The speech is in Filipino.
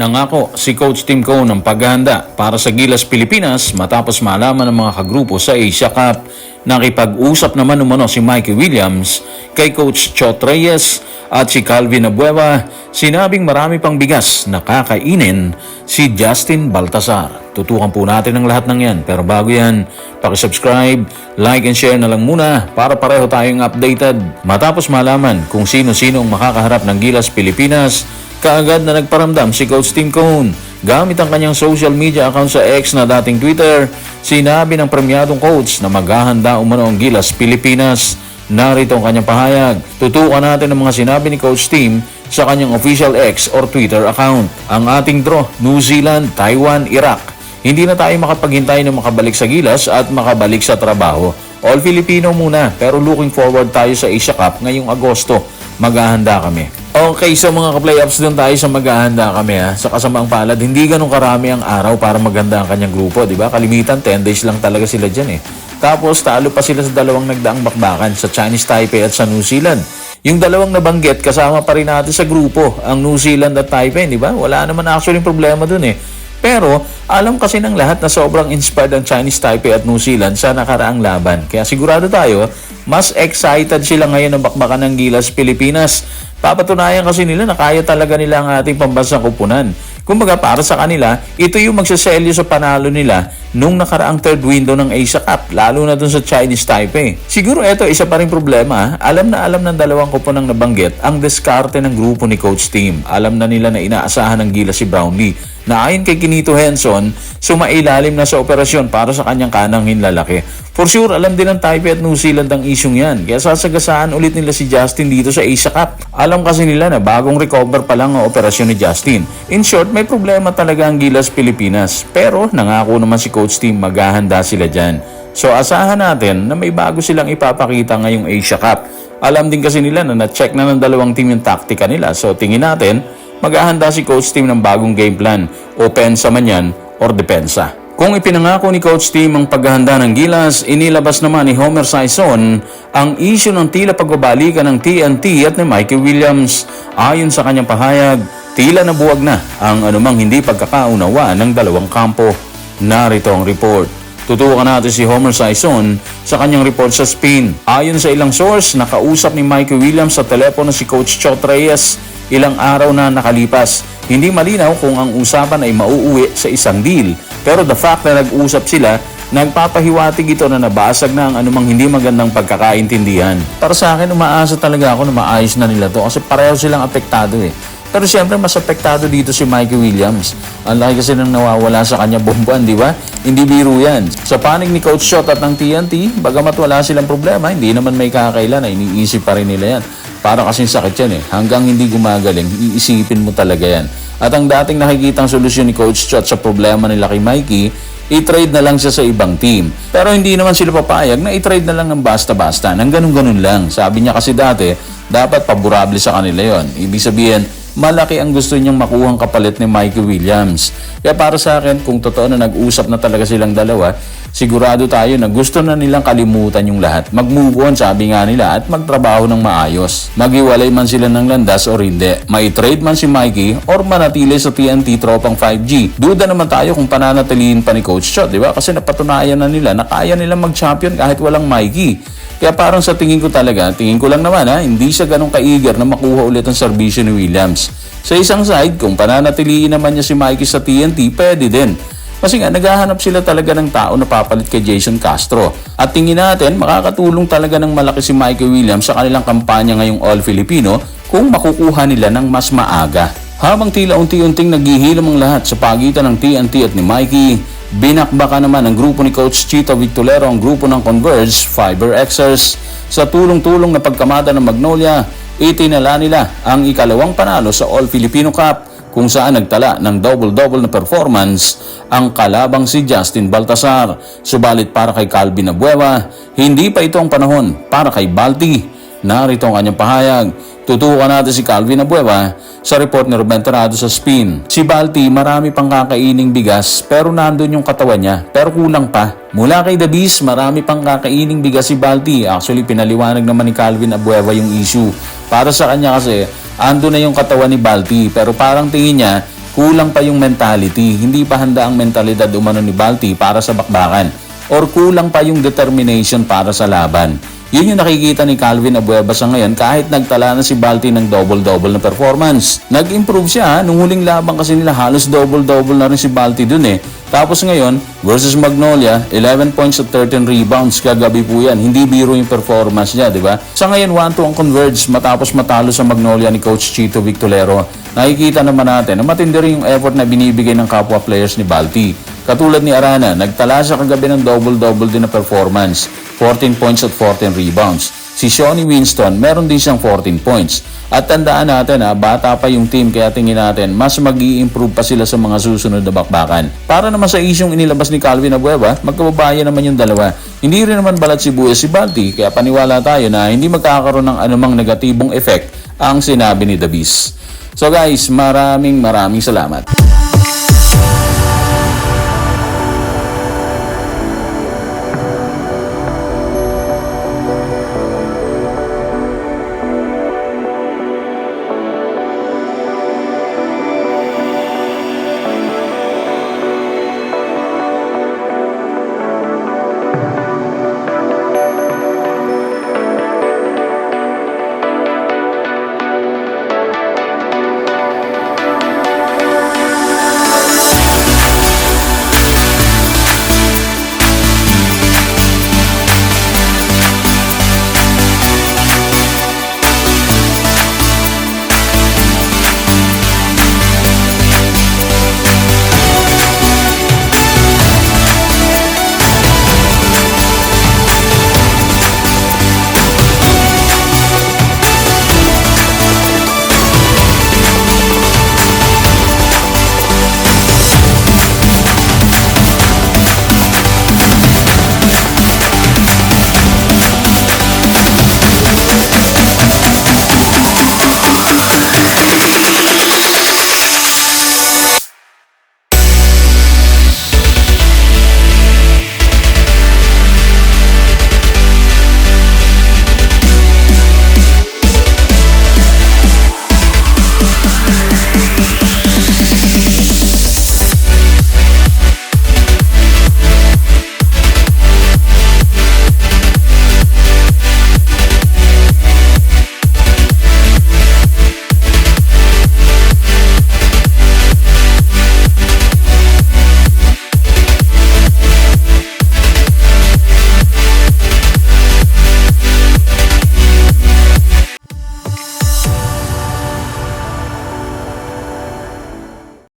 Nangako si Coach Tim Cone ng paghahanda para sa Gilas Pilipinas matapos malaman ng mga kagrupo sa Asia Cup. Nakipag-usap naman umano si Mikey Williams kay Coach Chot Reyes at si Calvin Abueva. Sinabing marami pang bigas na kakainin si Justin Baltasar. Tutukan po natin ang lahat ng yan. Pero bago yan, pakisubscribe, like and share na lang muna para pareho tayong updated. Matapos malaman kung sino-sino ang makakaharap ng Gilas Pilipinas, Kaagad na nagparamdam si Coach Tim Cone gamit ang kanyang social media account sa X na dating Twitter. Sinabi ng premyadong coach na maghahanda umano ang Gilas Pilipinas. Narito ang kanyang pahayag. Tutukan natin ang mga sinabi ni Coach Tim sa kanyang official X or Twitter account. Ang ating draw, New Zealand, Taiwan, Iraq. Hindi na tayo makapaghintay na makabalik sa Gilas at makabalik sa trabaho. All Filipino muna pero looking forward tayo sa Asia Cup ngayong Agosto. Maghahanda kami. Okay, sa mga ka-playoffs doon tayo sa maghahanda kami ha. Sa kasamaang palad, hindi ganun karami ang araw para maganda ang kanyang grupo, di ba? Kalimitan, 10 days lang talaga sila dyan eh. Tapos, talo pa sila sa dalawang nagdaang bakbakan sa Chinese Taipei at sa New Zealand. Yung dalawang nabanggit, kasama pa rin natin sa grupo, ang New Zealand at Taipei, di ba? Wala naman actually problema dun eh. Pero alam kasi ng lahat na sobrang inspired ang Chinese Taipei at New Zealand sa nakaraang laban. Kaya sigurado tayo, mas excited sila ngayon ng bakbakan ng Gilas Pilipinas. Papatunayan kasi nila na kaya talaga nila ang ating pambansang kupunan. Kumbaga para sa kanila, ito yung magsaselyo sa panalo nila nung nakaraang third window ng Asia Cup, lalo na dun sa Chinese Taipei. Siguro ito isa pa rin problema, alam na alam ng dalawang kupunang nabanggit ang diskarte ng grupo ni Coach Team. Alam na nila na inaasahan ng gila si Brownlee na ayon kay Kinito Henson, sumailalim na sa operasyon para sa kanyang kanang hinlalaki. For sure, alam din ng Taipei at New Zealand ang isyong yan. Kaya sasagasaan ulit nila si Justin dito sa Asia Cup. Alam kasi nila na bagong recover pa lang ang operasyon ni Justin. In short, may problema talaga ang Gilas Pilipinas. Pero nangako naman si Coach Team maghahanda sila dyan. So asahan natin na may bago silang ipapakita ngayong Asia Cup. Alam din kasi nila na na-check na ng dalawang team yung taktika nila. So tingin natin, maghahanda si Coach Team ng bagong game plan. Opensa man yan or depensa. Kung ipinangako ni Coach Team ang paghahanda ng Gilas, inilabas naman ni Homer Sison ang isyu ng tila pagbabalikan ng TNT at ni Mikey Williams. Ayon sa kanyang pahayag, tila nabuwag na ang anumang hindi pagkakaunawa ng dalawang kampo. Narito ang report. Tutukan natin si Homer Sison sa kanyang report sa spin. Ayon sa ilang source, nakausap ni Mikey Williams sa telepono si Coach Chot Reyes ilang araw na nakalipas. Hindi malinaw kung ang usapan ay mauuwi sa isang deal. Pero the fact na nag-usap sila, nagpapahiwatig ito na nabasag na ang anumang hindi magandang pagkakaintindihan. Para sa akin, umaasa talaga ako na maayos na nila to kasi pareho silang apektado eh. Pero siyempre, mas apektado dito si Mikey Williams. Ang laki kasi nang nawawala sa kanya bombuan, di ba? Hindi biro yan. Sa panig ni Coach Shot at ng TNT, bagamat wala silang problema, hindi naman may kakailan na iniisip pa rin nila yan. Para kasing sakit yan eh. Hanggang hindi gumagaling, iisipin mo talaga yan. At ang dating nakikitang solusyon ni Coach Chot sa problema nila kay Mikey, i-trade na lang siya sa ibang team. Pero hindi naman sila papayag na i-trade na lang ng basta-basta, nang ganun-ganun lang. Sabi niya kasi dati, dapat paborable sa kanila yon. Ibig sabihin, malaki ang gusto niyang makuhang kapalit ni Mikey Williams. Kaya para sa akin, kung totoo na nag-usap na talaga silang dalawa, sigurado tayo na gusto na nilang kalimutan yung lahat. Mag-move on, sabi nga nila, at magtrabaho ng maayos. Maghiwalay man sila ng landas o hindi. May trade man si Mikey or manatili sa TNT tropang 5G. Duda naman tayo kung pananatilihin pa ni Coach Chot, di ba? Kasi napatunayan na nila na kaya nilang mag-champion kahit walang Mikey. Kaya parang sa tingin ko talaga, tingin ko lang naman ha, hindi siya ganun ka-eager na makuha ulit ang serbisyo ni Williams. Sa isang side, kung pananatiliin naman niya si Mikey sa TNT, pwede din. Kasi nga, naghahanap sila talaga ng tao na papalit kay Jason Castro. At tingin natin, makakatulong talaga ng malaki si Mikey Williams sa kanilang kampanya ngayong All-Filipino kung makukuha nila ng mas maaga. Habang tila unti-unting naghihilam ang lahat sa pagitan ng TNT at ni Mikey, Binakbaka naman ng grupo ni Coach Chito Victolero ang grupo ng Converge Fiber Xers. Sa tulong-tulong na pagkamada ng Magnolia, itinala nila ang ikalawang panalo sa All Filipino Cup kung saan nagtala ng double-double na performance ang kalabang si Justin Baltasar. Subalit para kay Calvin Abueva, hindi pa ito ang panahon para kay Balti. Narito ang kanyang pahayag. Tutukan natin si Calvin Abueva sa report ni Ruben Torado sa spin. Si Balti marami pang kakaining bigas pero nandun yung katawan niya pero kulang pa. Mula kay Dabis marami pang kakaining bigas si Balti. Actually pinaliwanag naman ni Calvin Abueva yung issue. Para sa kanya kasi ando na yung katawan ni Balti pero parang tingin niya kulang pa yung mentality. Hindi pa handa ang mentalidad umano ni Balti para sa bakbakan. Or kulang pa yung determination para sa laban. Yun yung nakikita ni Calvin Abueva sa ngayon kahit nagtala na si Balti ng double-double na performance. Nag-improve siya, nung huling laban kasi nila halos double-double na rin si Balti dun eh. Tapos ngayon, versus Magnolia, 11 points at 13 rebounds kagabi po yan. Hindi biro yung performance niya, di ba? Sa ngayon, 1-2 ang converge matapos matalo sa Magnolia ni Coach Chito Victolero. Nakikita naman natin na matindi rin yung effort na binibigay ng kapwa players ni Balti. Katulad ni Arana, nagtala siya kagabi ng double-double din na performance. 14 points at 14 rebounds. Si Shawnee Winston, meron din siyang 14 points. At tandaan natin ha, bata pa yung team kaya tingin natin mas mag improve pa sila sa mga susunod na bakbakan. Para naman sa isyong inilabas ni Calvin Abueva, magkababayan naman yung dalawa. Hindi rin naman balat si Bues si Balti kaya paniwala tayo na hindi magkakaroon ng anumang negatibong effect ang sinabi ni Davis. So guys, maraming maraming salamat.